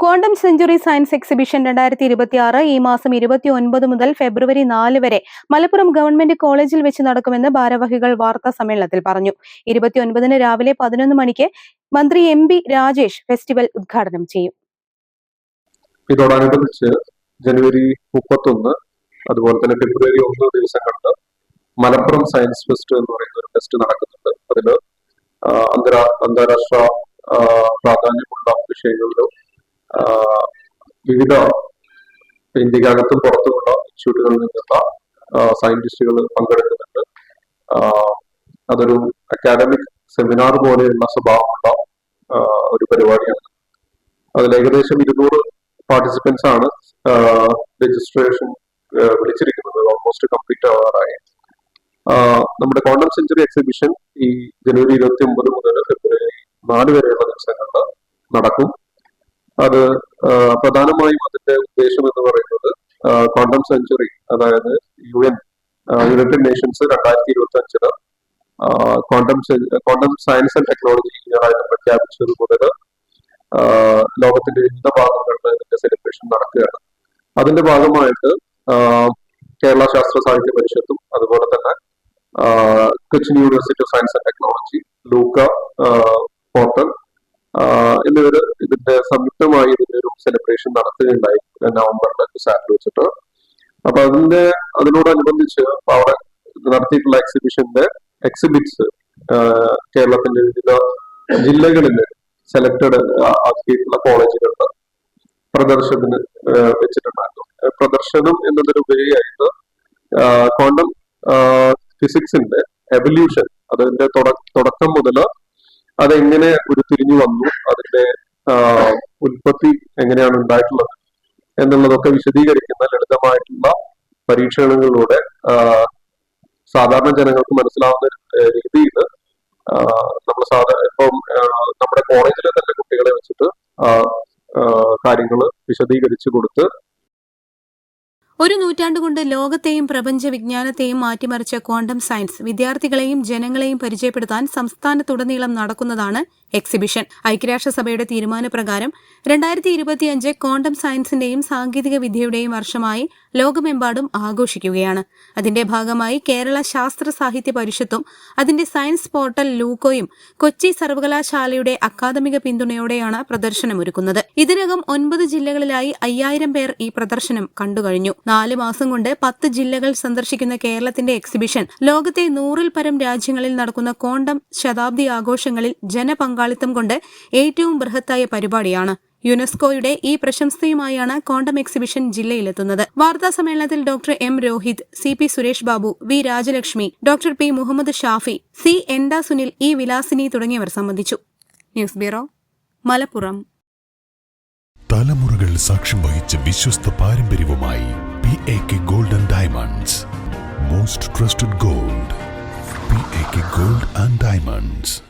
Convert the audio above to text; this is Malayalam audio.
Quantum century science exhibition രണ്ടായിരത്തി ഇരുപത്തി ആറ് ഈ മാസം ഇരുപത്തി ഒൻപത് മുതൽ ഫെബ്രുവരി നാല് വരെ മലപ്പുറം ഗവൺമെന്റ് കോളേജിൽ വെച്ച് നടക്കുമെന്ന് ഭാരവാഹികൾ വാർത്താ സമ്മേളനത്തിൽ പറഞ്ഞു. ഇരുപത്തി ഒൻപതിന് രാവിലെ പതിനൊന്ന് മണിക്ക് മന്ത്രി എം ബി രാജേഷ് ഫെസ്റ്റിവൽ ഉദ്ഘാടനം ചെയ്യും. ഇതോടനുബന്ധിച്ച് ജനുവരി മുപ്പത്തൊന്ന് അതുപോലെ തന്നെ ഫെബ്രുവരി ഒന്ന് ദിവസങ്ങളിൽ മലപ്പുറം സയൻസ് ഫെസ്റ്റ് എന്ന് പറയുന്ന ഒരു ഫെസ്റ്റ് നടക്കുന്നുണ്ട്. അതിൽ അന്തരാ അന്താരാഷ്ട്ര പ്രാധാന്യമുള്ള വിഷയങ്ങളിലും വിവിധ ഇന്ത്യക്കകത്തും പുറത്തുമുള്ള ഇൻസ്റ്റിറ്റ്യൂട്ടുകളിൽ നിന്നുള്ള സയന്റിസ്റ്റുകൾ പങ്കെടുക്കുന്നുണ്ട്. അതൊരു അക്കാഡമിക് സെമിനാർ പോലെയുള്ള സ്വഭാവമുള്ള ഒരു പരിപാടിയാണ്. അതിൽ ഏകദേശം ഇരുന്നൂറ് പാർട്ടിസിപ്പൻസ് ആണ് രജിസ്ട്രേഷൻ വിളിച്ചിരിക്കുന്നത്. ഓൾമോസ്റ്റ് കംപ്ലീറ്റ് ആവാറായി. നമ്മുടെ കോണ്ടം സെഞ്ചുറി എക്സിബിഷൻ ഈ ജനുവരി ഇരുപത്തി ഒമ്പത് മുതൽ ഫെബ്രുവരി നാല് വരെയുള്ള ദിവസങ്ങളിൽ നടക്കും. അത് പ്രധാനമായും അതിന്റെ ഉദ്ദേശം എന്ന് പറയുന്നത് ക്വാണ്ടം സെഞ്ചുറി അതായത് യു എൻ യുണൈറ്റഡ് നേഷൻസ് രണ്ടായിരത്തി ഇരുപത്തി അഞ്ചിൽ quantum quantum science and technology year ആയിട്ട് പ്രഖ്യാപിച്ചത് മുതൽ ലോകത്തിന്റെ വിവിധ ഭാഗങ്ങളിൽ ഇതിന്റെ സെലിബ്രേഷൻ നടക്കുകയാണ്. അതിന്റെ ഭാഗമായിട്ട് കേരള ശാസ്ത്ര സാഹിത്യ പരിഷത്തും അതുപോലെ തന്നെ Cochin university of science and technology Luca portal ആ, എന്നിവര് ഇതിന്റെ സംയുക്തമായി ഇതിന്റെ ഒരു സെലിബ്രേഷൻ നടത്തുകയുണ്ടായി നവംബറിൽ സാറ്റ് വെച്ചിട്ട്. അപ്പൊ അതിന്റെ അതിനോടനുബന്ധിച്ച് അവിടെ നടത്തിയിട്ടുള്ള എക്സിബിഷന്റെ എക്സിബിറ്റ്സ് കേരളത്തിന്റെ വിവിധ ജില്ലകളിൽ സെലക്ടഡ് ആക്കിയിട്ടുള്ള കോളേജുകളുടെ പ്രദർശനത്തിന് വെച്ചിട്ടുണ്ടായിരുന്നു. പ്രദർശനം എന്നതിലുപരിയായിട്ട് ക്വാണ്ടം ഫിസിക്സിന്റെ എവല്യൂഷൻ അതിന്റെ തുടക്കം മുതൽ അതെങ്ങനെ ഉരുത്തിരിഞ്ഞു വന്നു? അതിന്റെ ഉൽപ്പത്തി എങ്ങനെയാണ് ഉണ്ടായിട്ടുള്ളത്? എന്നുള്ളതൊക്കെ വിശദീകരിക്കുന്ന ലളിതമായിട്ടുള്ള പരീക്ഷണങ്ങളിലൂടെ സാധാരണ ജനങ്ങൾക്ക് മനസ്സിലാവുന്ന രീതിയിൽ നമ്മൾ സാധാരണ ഇപ്പം നമ്മുടെ കോളേജിലെ തന്നെ കുട്ടികളെ വെച്ചിട്ട് കാര്യങ്ങൾ വിശദീകരിച്ചു കൊടുത്ത് ഒരു നൂറ്റാണ്ടുകൊണ്ട് ലോകത്തെയും പ്രപഞ്ച വിജ്ഞാനത്തെയും മാറ്റിമറിച്ച ക്വാണ്ടം സയൻസ് വിദ്യാർത്ഥികളെയും ജനങ്ങളെയും പരിചയപ്പെടുത്താൻ സംസ്ഥാനത്തുടനീളം നടക്കുന്നതാണ് എക്സിബിഷൻ. ഐക്യരാഷ്ട്രസഭയുടെ തീരുമാനപ്രകാരം രണ്ടായിരത്തി ഇരുപത്തിയഞ്ച് ക്വാണ്ടം സയൻസിന്റെയും സാങ്കേതിക വിദ്യയുടെയും വർഷമായി ലോകമെമ്പാടും ആഘോഷിക്കുകയാണ്. അതിന്റെ ഭാഗമായി കേരള ശാസ്ത്ര സാഹിത്യ പരിഷത്തും അതിന്റെ സയൻസ് പോർട്ടൽ ലൂക്കോയും കൊച്ചി സർവകലാശാലയുടെ അക്കാദമിക പിന്തുണയോടെയാണ് പ്രദർശനമൊരുക്കുന്നത്. ഇതിനകം ഒൻപത് ജില്ലകളിലായി അയ്യായിരം പേർ ഈ പ്രദർശനം കണ്ടുകഴിഞ്ഞു. നാല് മാസം കൊണ്ട് പത്ത് ജില്ലകൾ സന്ദർശിക്കുന്ന കേരളത്തിന്റെ എക്സിബിഷൻ ലോകത്തെ നൂറിൽ പരം രാജ്യങ്ങളിൽ നടക്കുന്ന കോണ്ടം ശതാബ്ദി ആഘോഷങ്ങളിൽ ജനപങ്കാളിത്തം കൊണ്ട് ഏറ്റവും ബൃഹത്തായ പരിപാടിയാണ് യുനെസ്കോയുടെ ഈ പ്രശംസയുമായാണ് കോണ്ടം എക്സിബിഷൻ ജില്ലയിലെത്തുന്നത്. വാർത്താ സമ്മേളനത്തിൽ doctor M. Rohith C. P. Suresh Babu V. Rajalakshmi doctor P. Muhammad Shafi C. എൻഡ Sunil E. Vilasini തുടങ്ങിയവർ സംബന്ധിച്ചു. News bureau Malappuram. തലമുറകൾ സാക്ഷ്യം വഹിച്ച വിശ്വസ്ത പാരമ്പര്യവുമായി P A K golden diamonds. Most trusted gold P A K gold and diamonds.